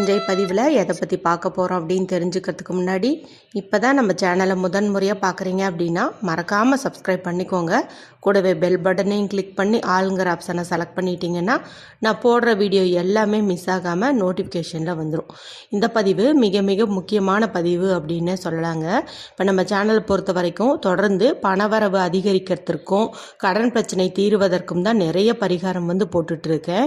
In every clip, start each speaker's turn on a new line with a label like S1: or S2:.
S1: இன்றைய பதிவில் எதை பற்றி பார்க்க போகிறோம் அப்படின்னு தெரிஞ்சுக்கிறதுக்கு முன்னாடி இப்போ தான் நம்ம சேனலை முதன் முறையாக பார்க்குறீங்க அப்படின்னா மறக்காமல் சப்ஸ்கிரைப் பண்ணிக்கோங்க. கூடவே பெல் பட்டனையும் கிளிக் பண்ணி ஆளுங்கிற ஆப்ஷனை செலக்ட் பண்ணிட்டீங்கன்னா நான் போடுற வீடியோ எல்லாமே மிஸ் ஆகாமல் நோட்டிஃபிகேஷனில் வந்துடும் இந்த பதிவு மிக மிக முக்கியமான பதிவு அப்படின்னு சொல்லலாங்க. இப்போ நம்ம சேனலை பொறுத்த வரைக்கும் தொடர்ந்து பணவரவு அதிகரிக்கிறதுக்கும் கடன் பிரச்சனை தீருவதற்கும் தான் நிறைய பரிகாரம் வந்து போட்டுட்ருக்கேன்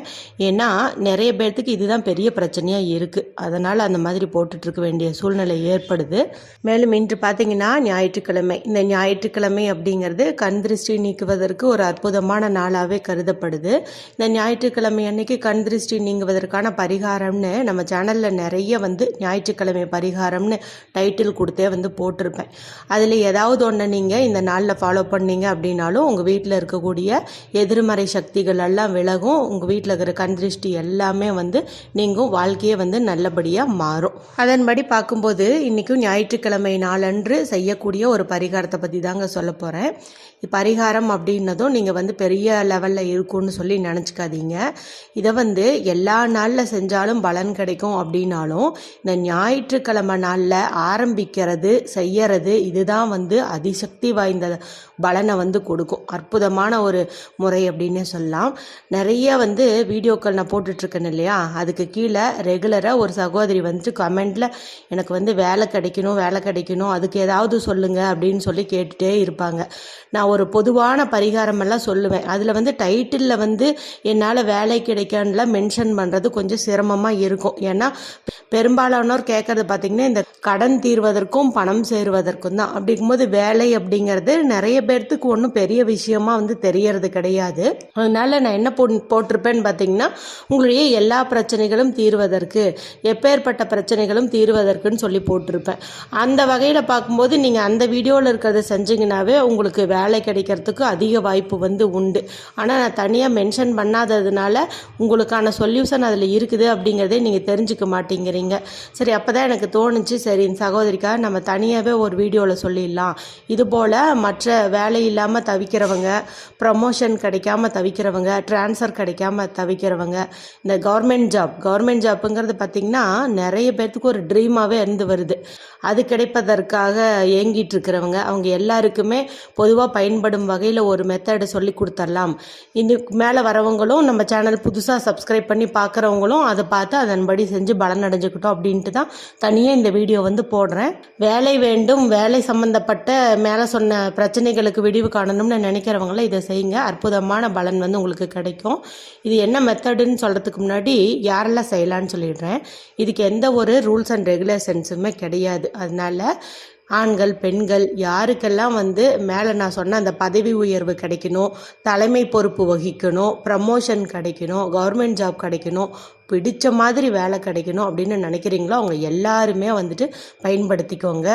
S1: ஏன்னா நிறைய பேர்த்துக்கு இதுதான் பெரிய பிரச்சனையாக இருக்குது அதனால் அந்த மாதிரி போட்டுட்ருக்க வேண்டிய சூழ்நிலை ஏற்படுது. மேலும் இன்று பார்த்தீங்கன்னா ஞாயிற்றுக்கிழமை. இந்த ஞாயிற்றுக்கிழமை அப்படிங்கிறது கண் திருஷ்டி நீக்குவதற்கு ஒரு அற்புதமான நாளாகவே கருதப்படுது. இந்த ஞாயிற்றுக்கிழமை அன்னைக்கு கண் திருஷ்டி நீங்குவதற்கான பரிகாரம்னு நம்ம சேனலில் நிறைய வந்து ஞாயிற்றுக்கிழமை பரிகாரம்னு டைட்டில் கொடுத்தே வந்து போட்டிருப்பேன். அதில் ஏதாவது ஒன்று நீங்கள் இந்த நாளில் ஃபாலோ பண்ணீங்க அப்படின்னாலும் உங்கள் வீட்டில் இருக்கக்கூடிய எதிர்மறை சக்திகள் எல்லாம் விலகும். உங்கள் வீட்டில் இருக்கிற கண் திருஷ்டி எல்லாமே வந்து நீங்கள் வாழ்க்கையே வந்து நல்லபடியாக மாறும். அதன்படி பார்க்கும்போது இன்றைக்கும் ஞாயிற்றுக்கிழமை நாளன்று செய்யக்கூடிய ஒரு பரிகாரத்தை பற்றி தாங்க சொல்ல போகிறேன் பரிகாரம் அப்படின்னதும் நீங்கள் வந்து பெரிய லெவலில் இருக்கும்னு சொல்லி நினச்சிக்காதீங்க. இதை வந்து எல்லா நாளில் செஞ்சாலும் பலன் கிடைக்கும் அப்படின்னாலும் இந்த ஞாயிற்றுக்கிழமை நாளில் ஆரம்பிக்கிறது செய்யறது இதுதான் வந்து அதிசக்தி வாய்ந்த பலனை வந்து கொடுக்கும். அற்புதமான ஒரு முறை அப்படின்னே சொல்லலாம். நிறைய வந்து வீடியோக்கள் நான் போட்டுட்ருக்கேன் இல்லையா? அதுக்கு கீழே ரெகுலராக ஒரு சகோதரி வந்துட்டு கமெண்டில் எனக்கு வந்து வேலை கிடைக்கணும் வேலை கிடைக்கணும் அதுக்கு ஏதாவது சொல்லுங்கள் அப்படின்னு சொல்லி கேட்டுகிட்டே இருப்பாங்க. நான் ஒரு பொதுவான பரிகாரமெல்லாம் சொல்லுவேன். அதில் வந்து டைட்டிலில் வந்து என்னால் வேலை கிடைக்கான்லாம் மென்ஷன் பண்ணுறது கொஞ்சம் சிரமமாக இருக்கும். ஏன்னா பெரும்பாலானோர் கேட்குறது பார்த்திங்கன்னா இந்த கடன் தீர்வதற்கும் பணம் சேருவதற்கும் தான். அப்படிங்கும்போது வேலை அப்படிங்கிறது நிறைய பேர்த்துக்கு ஒன்றும் பெரிய விஷயமா வந்து தெரியறது கிடையாது. அதனால் நான் என்ன போ போட்டிருப்பேன்னு பார்த்தீங்கன்னா உங்களுடைய எல்லா பிரச்சனைகளும் தீர்வதற்கு எப்பேற்பட்ட பிரச்சனைகளும் தீர்வதற்குன்னு சொல்லி போட்டிருப்பேன். அந்த வகையில் பார்க்கும்போது நீங்கள் அந்த வீடியோவில் இருக்கிறத செஞ்சிங்கனாவே உங்களுக்கு வேலை கிடைக்கிறதுக்கு அதிக வாய்ப்பு வந்து உண்டு. ஆனால் நான் தனியாக மென்ஷன் பண்ணாததுனால உங்களுக்கான சொல்யூஷன் அதில் இருக்குது அப்படிங்கிறதே நீங்கள் தெரிஞ்சுக்க மாட்டேங்கிறீங்க. சரி அப்போ தான் எனக்கு தோணுச்சு சரி இந்த சகோதரிக்கா நம்ம தனியாகவே ஒரு வீடியோவில் சொல்லிடலாம். இது போல் மற்ற வேலை இல்லாமல் தவிக்கிறவங்க ப்ரமோஷன் கிடைக்காம தவிக்கிறவங்க ட்ரான்ஸ்ஃபர் கிடைக்காம தவிக்கிறவங்க இந்த கவர்மெண்ட் ஜாப் கவர்மெண்ட் ஜாப்புங்கிறது பார்த்திங்கன்னா நிறைய பேர்த்துக்கு ஒரு ட்ரீமாகவே இருந்து வருது. அது கிடைப்பதற்காக ஏங்கிட்டு இருக்கிறவங்க அவங்க எல்லாருக்குமே பொதுவாக பயன்படும் வகையில் ஒரு மெத்தடை சொல்லி கொடுத்துடலாம் இதுக்கு மேலே வரவங்களும் நம்ம சேனல் புதுசாக சப்ஸ்கிரைப் பண்ணி பார்க்குறவங்களும் அதை பார்த்து அதன்படி செஞ்சு பலனடைஞ்சு இருக்கட்டும் அப்படின்ட்டு தான் தனியாக இந்த வீடியோ வந்து போடுறேன். வேலை வேண்டும் வேலை சம்மந்தப்பட்ட மேலே சொன்ன பிரச்சனைகளுக்கு விடிவு காணணும்னு நினைக்கிறவங்கள இதை செய்யுங்க. அற்புதமான பலன் வந்து உங்களுக்கு கிடைக்கும். இது என்ன மெத்தடுன்னு சொல்கிறதுக்கு முன்னாடி யாரெல்லாம் செய்யலான்னு சொல்லிடுறேன். இதுக்கு எந்த ஒரு ரூல்ஸ் அண்ட் ரெகுலேஷன்ஸுமே கிடையாது. அதனால ஆண்கள் பெண்கள் யாருக்கெல்லாம் வந்து மேலே நான் சொன்ன அந்த பதவி உயர்வு கிடைக்கணும் தலைமை பொறுப்பு வகிக்கணும் ப்ரமோஷன் கிடைக்கணும் கவர்மெண்ட் ஜாப் கிடைக்கணும் பிடித்த மாதிரி வேலை கிடைக்கணும் அப்படின்னு நினைக்கிறீங்களோ அவங்க எல்லாருமே வந்துட்டு பயன்படுத்திக்கோங்க.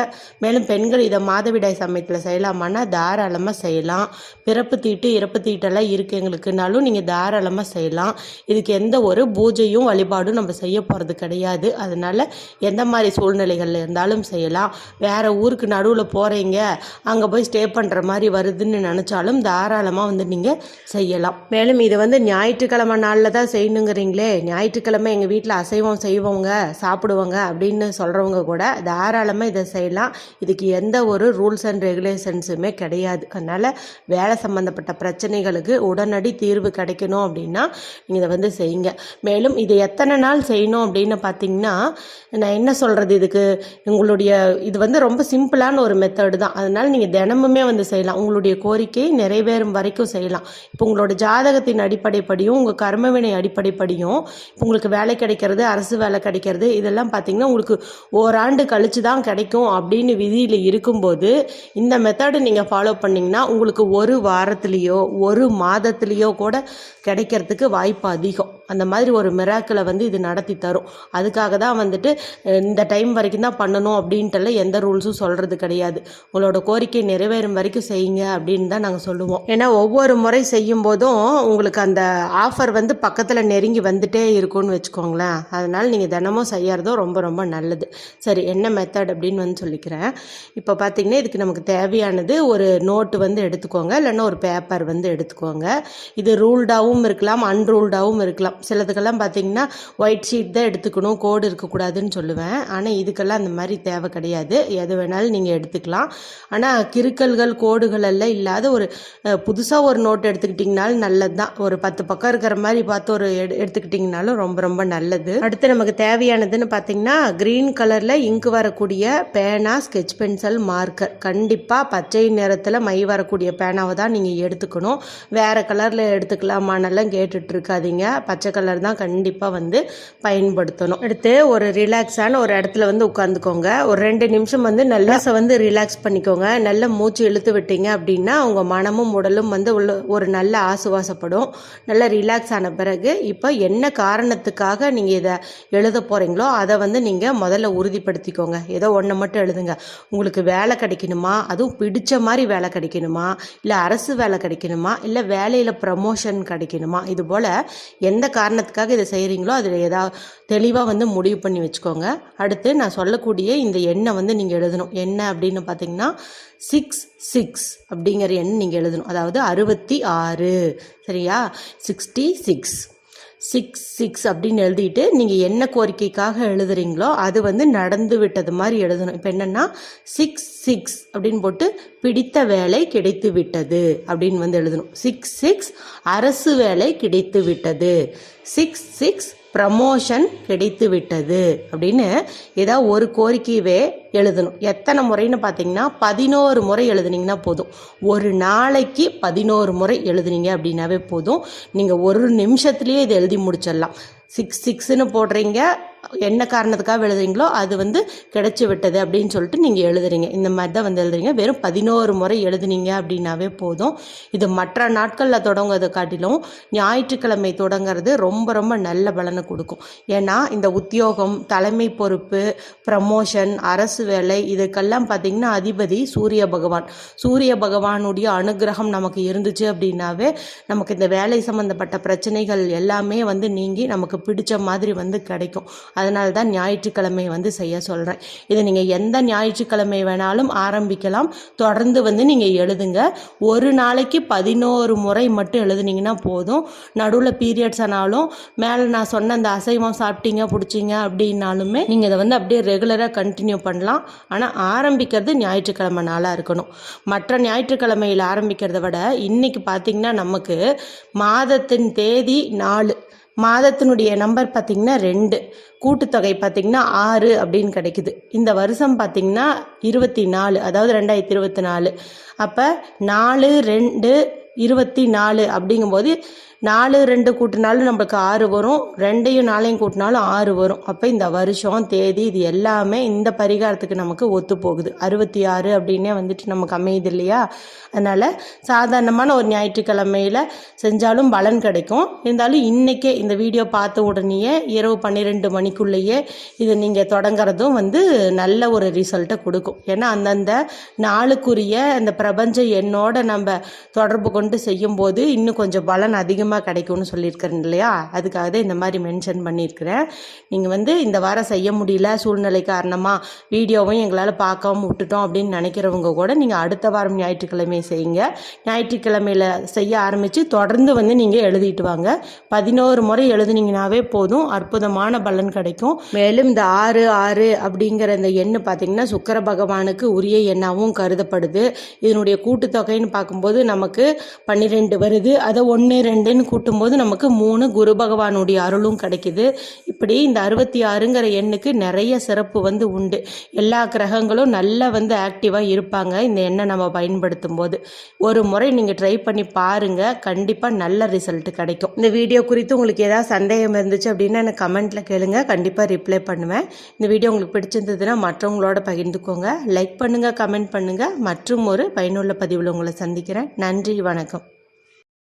S1: மேலும் பெண்கள் இதை மாதவிடாய் சமயத்தில் செய்யலாமான்னா தாராளமாக செய்யலாம். பிறப்பு தீட்டு இறப்பு தீட்டெல்லாம் இருக்குது எங்களுக்குனாலும் நீங்கள் தாராளமாக செய்யலாம். இதுக்கு எந்த ஒரு பூஜையும் வழிபாடும் நம்ம செய்ய போகிறது கிடையாது. அதனால் எந்த மாதிரி சூழ்நிலைகளில் இருந்தாலும் செய்யலாம். வேறு ஊருக்கு நடுவில் போகிறீங்க அங்கே போய் ஸ்டே பண்ணுற மாதிரி வருதுன்னு நினச்சாலும் தாராளமாக வந்து நீங்கள் செய்யலாம். மேலும் இதை வந்து ஞாயிற்றுக்கிழமை நாளில் தான் செய்யணுங்கிறீங்களே ஞாயிற்று வெள்ளிக்கிழமை எங்கள் வீட்டில் அசைவம் செய்வோங்க சாப்பிடுவோங்க அப்படின்னு சொல்கிறவங்க கூட தாராளமாக இதை செய்யலாம். இதுக்கு எந்த ஒரு ரூல்ஸ் அண்ட் ரெகுலேஷன்ஸுமே கிடையாது. அதனால் வேலை சம்மந்தப்பட்ட பிரச்சனைகளுக்கு உடனடி தீர்வு கிடைக்கணும் அப்படின்னா நீங்கள் இதை வந்து செய்யுங்க. மேலும் இது எத்தனை நாள் செய்யணும் அப்படின்னு பார்த்தீங்கன்னா நான் என்ன சொல்கிறது இதுக்கு? உங்களுடைய இது வந்து ரொம்ப சிம்பிளான ஒரு மெத்தடு தான். அதனால் நீங்கள் தினமுமே வந்து செய்யலாம். உங்களுடைய கோரிக்கை நிறைவேறும் வரைக்கும் செய்யலாம். இப்போ உங்களோட ஜாதகத்தின் அடிப்படைப்படியும் உங்கள் கர்மவினை அடிப்படைப்படியும் இப்போ உங்களுக்கு வேலை கிடைக்கிறது அரசு வேலை கிடைக்கிறது இதெல்லாம் பார்த்தீங்கன்னா உங்களுக்கு ஓராண்டு கழிச்சு தான் கிடைக்கும் அப்படின்னு விதியில் இருக்கும்போது இந்த மெத்தடு நீங்கள் ஃபாலோ பண்ணிங்கன்னா உங்களுக்கு ஒரு வாரத்துலேயோ ஒரு மாதத்துலேயோ கூட கிடைக்கிறதுக்கு வாய்ப்பு அதிகம். அந்த மாதிரி ஒரு மிராக்களை வந்து இது நடத்தி தரும். அதுக்காக தான் வந்துட்டு இந்த டைம் வரைக்கும் தான் பண்ணணும் அப்படின்ட்டுலாம் எந்த ரூல்ஸும் சொல்கிறது கிடையாது. உங்களோட கோரிக்கை நிறைவேறும் வரைக்கும் செய்யுங்க அப்படின்னு தான் நாங்கள் சொல்லுவோம். ஏன்னா ஒவ்வொரு முறை செய்யும் போதும் உங்களுக்கு அந்த ஆஃபர் வந்து பக்கத்தில் நெருங்கி வந்துட்டே இருக்கும்னு வச்சுக்கோங்களேன். அதனால் நீங்கள் தினமும் செய்யறதும் ரொம்ப ரொம்ப நல்லது. சரி என்ன மெத்தட் அப்படின்னு வந்து சொல்லிக்கிறேன். இப்போ பார்த்தீங்கன்னா இதுக்கு நமக்கு தேவையானது ஒரு நோட்டு வந்து எடுத்துக்கோங்க. இல்லைன்னா ஒரு பேப்பர் வந்து எடுத்துக்கோங்க. இது ரூல்டாகவும் இருக்கலாம் அன்ரூல்டாகவும் இருக்கலாம். எடுத்துக்கலாம் சிலதுக்கெல்லாம் பார்த்தீங்கன்னா ஒயிட் ஷீட் தான் எடுத்துக்கணும் கோடு இருக்கக்கூடாதுன்னு சொல்லுவேன். ஆனால் இதுக்கெல்லாம் அந்த மாதிரி தேவை கிடையாது. எது வேணாலும் நீங்கள் எடுத்துக்கலாம். ஆனால் கிறுக்கல்கள் கோடுகள் எல்லாம் இல்லாத ஒரு புதுசாக ஒரு நோட் எடுத்துக்கிட்டிங்கனாலும் நல்லது தான் ஒரு பத்து பக்கம் இருக்கிற மாதிரி பார்த்து ஒரு எடு எடுத்துக்கிட்டிங்கனாலும் ரொம்ப ரொம்ப நல்லது. அடுத்து நமக்கு தேவையானதுன்னு பார்த்தீங்கன்னா க்ரீன் கலரில் இங்கு வரக்கூடிய பேனா ஸ்கெட்ச் பென்சில் மார்க்கர் கண்டிப்பாக பச்சை நிறத்தில் மை வரக்கூடிய பேனாவை தான் நீங்கள் எடுத்துக்கணும். வேறு கலரில் எடுத்துக்கலாமான்னெல்லாம் கேட்டுட்ருக்காதீங்க பச்சை பச்சை கலர் தான் கண்டிப்பாக வந்து பயன்படுத்தணும். அடுத்து ஒரு ரிலாக்ஸான ஒரு இடத்துல வந்து உட்காந்துக்கோங்க ஒரு ரெண்டு நிமிஷம் வந்து நல்லா வந்து ரிலாக்ஸ் பண்ணிக்கோங்க. நல்ல மூச்சு இழுத்து விட்டீங்க அப்படின்னா உங்கள் மனமும் உடலும் வந்து உள்ள ஒரு நல்ல ஆசுவாசப்படும். நல்லா ரிலாக்ஸ் ஆன பிறகு இப்போ என்ன காரணத்துக்காக நீங்கள் இதை எழுத போகிறீங்களோ அதை வந்து நீங்கள் முதல்ல உறுதிப்படுத்திக்கோங்க. ஏதோ ஒன்றை மட்டும் எழுதுங்க. உங்களுக்கு வேலை கிடைக்கணுமா? அதுவும் பிடிச்ச மாதிரி வேலை கிடைக்கணுமா? இல்லை அரசு வேலை கிடைக்கணுமா? இல்லை வேலையில் ப்ரமோஷன் கிடைக்கணுமா? இது போல் எந்த காரணத்துக்காக இதை செய்கிறீங்களோ அதில் ஏதாவது தெளிவாக வந்து முடிவு பண்ணி வச்சுக்கோங்க. அடுத்து நான் சொல்லக்கூடிய இந்த எண்ணை வந்து நீங்கள் எழுதணும். என்ன அப்படின்னு பார்த்தீங்கன்னா சிக்ஸ் சிக்ஸ் அப்படிங்கிற எண் நீங்கள் எழுதணும். அதாவது அறுபத்தி ஆறு. சரியா? சிக்ஸ்டி சிக்ஸ் சிக்ஸ் சிக்ஸ் அப்படின்னு எழுதிட்டு நீங்கள் என்ன கோரிக்கைக்காக எழுதுறீங்களோ அது வந்து நடந்து விட்டது மாதிரி எழுதணும். இப்போ என்னென்னா சிக்ஸ் சிக்ஸ் அப்படின்னு போட்டு பிடித்த வேலை கிடைத்து விட்டது அப்படின்னு வந்து எழுதணும். சிக்ஸ் சிக்ஸ் அரசு வேலை கிடைத்து விட்டது சிக்ஸ் சிக்ஸ் ப்ரமோஷன் கிடைத்து விட்டது அப்படின்னு ஏதாவது ஒரு கோரிக்கையவே எழுதணும். எத்தனை முறைன்னு பார்த்தீங்கன்னா பதினோரு முறை எழுதுனீங்கன்னா போதும். ஒரு நாளைக்கு பதினோரு முறை எழுதுனீங்க அப்படின்னாவே போதும். நீங்கள் ஒரு நிமிஷத்துலேயே இதை எழுதி முடிச்சிடலாம். சிக்ஸ் சிக்ஸ்னு போடுறீங்க என்ன காரணத்துக்காக எழுதுறீங்களோ அது வந்து கிடச்சி விட்டது அப்படின்னு சொல்லிட்டு நீங்கள் எழுதுறீங்க. இந்த மாதிரி தான் வந்து எழுதுறீங்க. வெறும் பதினோரு முறை எழுதுனீங்க அப்படின்னாவே போதும். இது மற்ற நாட்களில் தொடங்குறதை காட்டிலும் ஞாயிற்றுக்கிழமை தொடங்கிறது ரொம்ப ரொம்ப நல்ல பலனை கொடுக்கும். ஏன்னா இந்த உத்தியோகம் தலைமை பொறுப்பு ப்ரமோஷன் அரசு வேலை இதுக்கெல்லாம் பார்த்திங்கன்னா அதிபதி சூரிய பகவான். சூரிய பகவானுடைய அனுகிரகம் நமக்கு இருந்துச்சு அப்படின்னாவே நமக்கு இந்த வேலை சம்மந்தப்பட்ட பிரச்சனைகள் எல்லாமே வந்து நீங்கி நமக்கு பிடிச்ச மாதிரி வந்து கிடைக்கும். அதனால தான் ஞாயிற்றுக்கிழமை வந்து செய்ய சொல்கிறேன் இதை நீங்கள் எந்த ஞாயிற்றுக்கிழமை வேணாலும் ஆரம்பிக்கலாம். தொடர்ந்து வந்து நீங்கள் எழுதுங்க. ஒரு நாளைக்கு பதினோரு முறை மட்டும் எழுதுனீங்கன்னா போதும். நடுவில் பீரியட்ஸ் ஆனாலும் மேலே நான் சொன்ன அந்த அசைவம் சாப்பிட்டீங்க பிடிச்சிங்க அப்படின்னாலுமே நீங்கள் இதை வந்து அப்படியே ரெகுலராக கண்டினியூ பண்ணலாம். ஆனால் ஆரம்பிக்கிறது ஞாயிற்றுக்கிழமை நாளாக இருக்கணும். மற்ற ஞாயிற்றுக்கிழமையில் ஆரம்பிக்கிறத விட இன்றைக்கி பார்த்திங்கன்னா நமக்கு மாதத்தின் தேதி நாலு. மாதத்தினுடைய நம்பர் பார்த்திங்கன்னா ரெண்டு. கூட்டுத்தொகை பார்த்திங்கன்னா ஆறு அப்படின்னு கிடைக்குது. இந்த வருஷம் பார்த்திங்கன்னா இருபத்தி நாலு அதாவது ரெண்டாயிரத்தி இருபத்தி நாலு. அப்போ நாலு ரெண்டு இருபத்தி நாலு அப்படிங்கும்போது நாலு ரெண்டு கூட்டினாலும் நம்மளுக்கு ஆறு வரும். ரெண்டையும் நாளையும் கூட்டினாலும் ஆறு வரும். அப்போ இந்த வருஷம் தேதி இது எல்லாமே இந்த பரிகாரத்துக்கு நமக்கு ஒத்து போகுது. அறுபத்தி ஆறு அப்படின்னே வந்துட்டு நமக்கு அமையுது இல்லையா? அதனால் சாதாரணமான ஒரு ஞாயிற்றுக்கிழமையில் செஞ்சாலும் பலன் கிடைக்கும். இருந்தாலும் இன்றைக்கே இந்த வீடியோ பார்த்த உடனேயே இரவு பன்னிரெண்டு மணிக்குள்ளேயே இதை நீங்கள் தொடங்குறதும் வந்து நல்ல ஒரு ரிசல்ட்டை கொடுக்கும். ஏன்னா அந்தந்த நாளுக்குரிய அந்த பிரபஞ்ச எண்ணோட நம்ம தொடர்பு கொண்டு செய்யும்போது இன்னும் கொஞ்சம் பலன் அதிகமாக அதிகமாக கிடைக்கும்னு சொல்லியிருக்கிறேன் இல்லையா? அதுக்காக தான் இந்த மாதிரி மென்ஷன் பண்ணியிருக்கிறேன். நீங்கள் வந்து இந்த வாரம் செய்ய முடியல சூழ்நிலை காரணமாக வீடியோவும் எங்களால் பார்க்காம விட்டுட்டோம் அப்படின்னு நினைக்கிறவங்க கூட நீங்கள் அடுத்த வாரம் ஞாயிற்றுக்கிழமை செய்யுங்க. ஞாயிற்றுக்கிழமையில் செய்ய ஆரம்பித்து தொடர்ந்து வந்து நீங்கள் எழுதிட்டு வாங்க. பதினோரு முறை எழுதுனீங்கனாவே போதும். அற்புதமான பலன் கிடைக்கும். மேலும் இந்த ஆறு ஆறு அப்படிங்கிற இந்த எண்ணு பார்த்தீங்கன்னா சுக்கர பகவானுக்கு உரிய எண்ணாகவும் கருதப்படுது. இதனுடைய கூட்டுத்தொகைன்னு பார்க்கும்போது நமக்கு பன்னிரெண்டு வருது. அதை ஒன்று ரெண்டுன்னு கூட்டும்போது நமக்கு மூணு குரு பகவானுடைய அருளும் கிடைக்குது. இப்படி இந்த அறுபத்தி ஆறுங்கிற எண்ணுக்கு நிறைய சிறப்பு வந்து உண்டு. எல்லா கிரகங்களும் நல்லா வந்து ஆக்டிவாக இருப்பாங்க. இந்த எண்ணை நம்ம பயன்படுத்தும் போது ஒரு முறை நீங்கள் ட்ரை பண்ணி பாருங்கள் கண்டிப்பாக நல்ல ரிசல்ட் கிடைக்கும். இந்த வீடியோ குறித்து உங்களுக்கு ஏதாவது சந்தேகம் இருந்துச்சு அப்படின்னா எனக்கு கமெண்ட்டில் கேளுங்க. கண்டிப்பாக ரிப்ளை பண்ணுவேன். இந்த வீடியோ உங்களுக்கு பிடிச்சிருந்ததுன்னா மற்றவங்களோட பகிர்ந்துக்கோங்க. லைக் பண்ணுங்கள் கமெண்ட் பண்ணுங்கள் மற்றும் ஒரு பயனுள்ள பதிவில் உங்களை சந்திக்கிறேன். நன்றி வணக்கம். வணக்கம்.